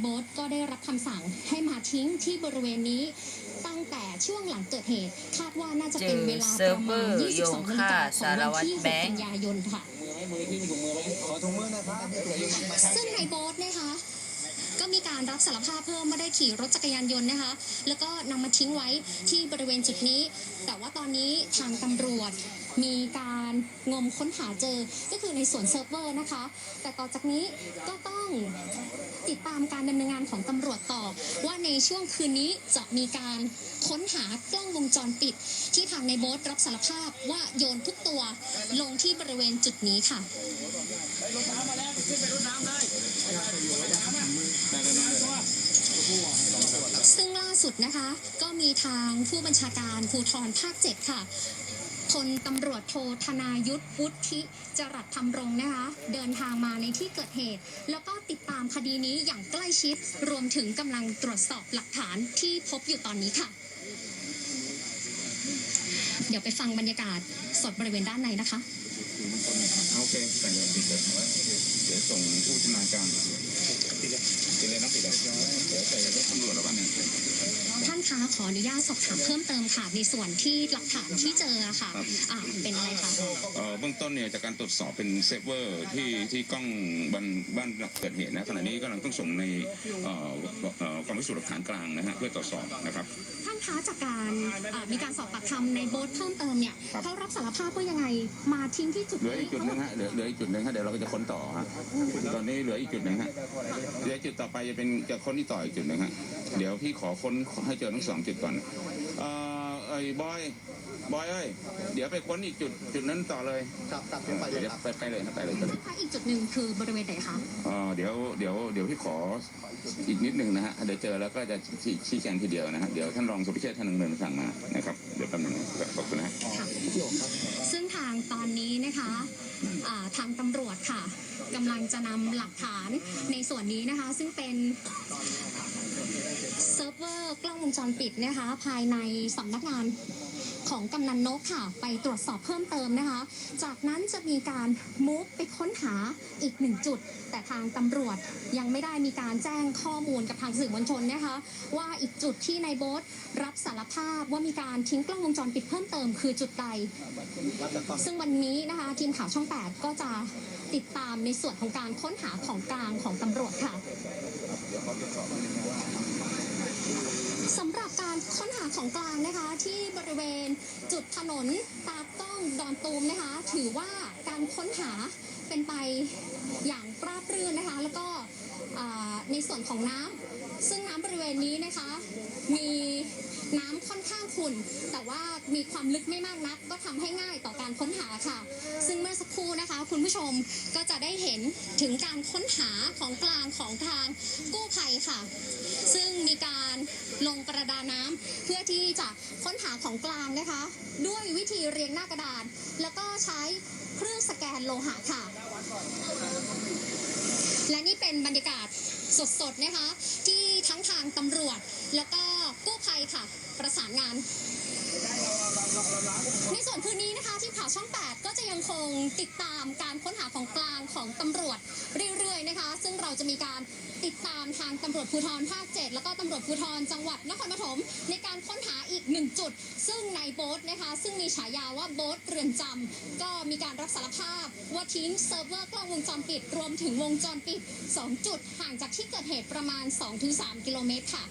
โบ๊ทก็ได้รับคำสั่งให้มาทิ้งที่บริเวณนี้ ตั้งแต่ช่วงหลังเกิดเหตุ คาดว่าน่าจะเป็นเวลาประมาณเจอเซิร์ฟเวอร์22นาฬิกาของสารวัวันตรที่แบ6งค์กันยายนค่ะมือไว้มือที่มีถุงมือไว้ขอถุงมือนะครับซึ่งในโบ๊ทนะคะ การรับสารภาพเพิ่มว่าได้ขี่รถจักรยานยนต์นะคะ แล้วก็นำมาทิ้งไว้ที่บริเวณจุดนี้ แต่ว่าตอนนี้ทางตำรวจมีการงมค้นหาเจอก็คือในส่วนเซิร์ฟเวอร์นะคะ แต่ต่อจากนี้ก็ต้องติดตามการดำเนินงานของตำรวจต่อ ว่าในช่วงคืนนี้จะมีการค้นหากล้องวงจรปิด ที่ทางในโบ๊ทรับสารภาพว่าโยนทุกตัวลงที่บริเวณจุดนี้ค่ะ ซึ่งล่า สุดนะคะ ก็มีทางผู้บัญชาการภูธรภาค7ค่ะพลตำรวจโทธนายุทธวุฒิจรัสธรรมรงค์นะคะ เดินทางมาในที่เกิดเหตุ แล้วก็ติดตามคดีนี้อย่างใกล้ชิด รวมถึงกำลังตรวจสอบหลักฐานที่พบอยู่ตอนนี้ค่ะ เดี๋ยวไปฟังบรรยากาศสดบริเวณด้านในนะคะโอเคแต่งปิดเลยเดี๋ยวส่งผู้ชำนาญการ ท่านคะขออนุญาตสอบถามเพิ่มเติมค่ะในส่วนที่หลักฐานที่เจออะค่ะครับอ่าเป็นอะไรคะเอ่อเบื้องต้นเนี่ยจากการตรวจสอบเป็นเซฟเวอร์ที่ที่กล้องบ้านบ้านเกิดเหตุนะขณะนี้กำลังต้องส่งในเอ่อเอ่อ กองพิสูจน์หลักฐานกลางนะฮะเพื่อตรวจสอบนะครับ ท่านคะจากการอ่ามีการสอบปากคำในโบ๊ทเพิ่มเติมเนี่ยครับ เขารับสารภาพว่ายังไงมาทิ้งที่จุดเหลือนี้อีกจุดหนึงฮะเหลือเหลืออีกจุดหนึงฮะเดี๋ยวเราก็จะค้นต่อฮะตอนนี้เหลืออีกจุดหนึงฮะเดี๋ยวจุดต่อไปจะเป็นจะค้นที่ต่ออีกจุดหนึงฮะเดี๋ยวพี่ขอค้นให้เจอทั้งสองจุดก่อนเอ่อ ไอ้บอยบอยเอ้ยเดี๋ยวไปค้นอีกจุดจุดนั้นต่อเลยครับครับขึ้นไปเลยเดี๋ยวครับ ไปไปเลยครับไปเลยไปเลยถ้าอีกจุดหนึ่งคือบริเวณไหนคะเอ่อเดี๋ยวเดี๋ยวเดี๋ยวพี่ขออีกนิดหนึ่งนะฮะเดี๋ยวเจอแล้วก็จะชี้ชี้แจงทีเดียวนะฮะเดี๋ยวท่านรองสุพิเชษฐ์ท่านดำเนินสั่งมานะครับเดี๋ยวแป๊บนึงนะครับขอบคุณนะฮะ ค่ะ ซึ่งทางตอนนี้นะคะอ่าทางตำรวจค่ะกำลังจะนำหลักฐานในส่วนนี้นะคะ ซึ่งเป็น เวอร์กล้องวงจรปิดนะคะ ภายในสำนักงานของกำนันนกค่ะ ไปตรวจสอบเพิ่มเติมนะคะ จากนั้นจะมีการมูฟไปค้นหาอีกหนึ่งจุด แต่ทางตำรวจยังไม่ได้มีการแจ้งข้อมูลกับทางสื่อมวลชนนะคะ ว่าอีกจุดที่ในายโบ๊ทรับสารภาพว่ามีการทิ้งกล้องวงจรปิดเพิ่มเติมคือจุดใด ซึ่งวันนี้นะคะทีมข่าวช่อง 8 ก็จะติดตามในส่วนของการค้นหาของกลางของตำรวจค่ะสำหรับการค้นหา ของกลางนะคะที่บริเวณจุดถนนตากล้องดอนตูมนะคะ ถือว่าการค้นหาเป็นไปอย่างราบรื่นนะคะ แล้วก็ในส่วนของน้ำซึ่งน้ำบริเวณนี้นะคะ มีน้ำค่อนข้างขุ่น แต่ว่ามีความลึกไม่มากนัก ก็ทำให้ง่ายต่อการค้นหาค่ะ ซึ่งเมื่อสักครู่นะคะ คุณผู้ชมก็จะได้เห็นถึงการค้นหาของกลางของทางกู้ภัยค่ะ ซึ่งมีการ ลงประดาน้ำเพื่อที่จะค้นหาของกลางนะคะ ด้วยวิธีเรียงหน้ากระดาน แล้วก็ใช้เครื่องสแกนโลหะค่ะ และนี่เป็นบรรยากาศสดๆนะคะ ที่ทั้งทางตำรวจ แล้วก็กู้ภัยค่ะ ประสานงานในส่วนคืนนี้นะคะ ที่ข่าวช่อง 8 ก็จะยังคงติดตามการค้นหาของกลางของตำรวจ ซึ่งเราจะมีการติดตามทางตำรวจภูธรภาค 7 แล้วก็ตำรวจภูธรจังหวัดนครปฐมในการค้นหาอีกหนึ่งจุด ซึ่งในโบ๊ทนะคะ ซึ่งมีฉายาว่าโบ๊ทเรือนจำก็มีการรับสารภาพว่าทิ้งเซิร์ฟเวอร์กล้องวงจรปิด รวมถึงวงจรปิด 2 จุดห่างจากที่เกิดเหตุประมาณ 2-3 กิโลเมตรค่ะ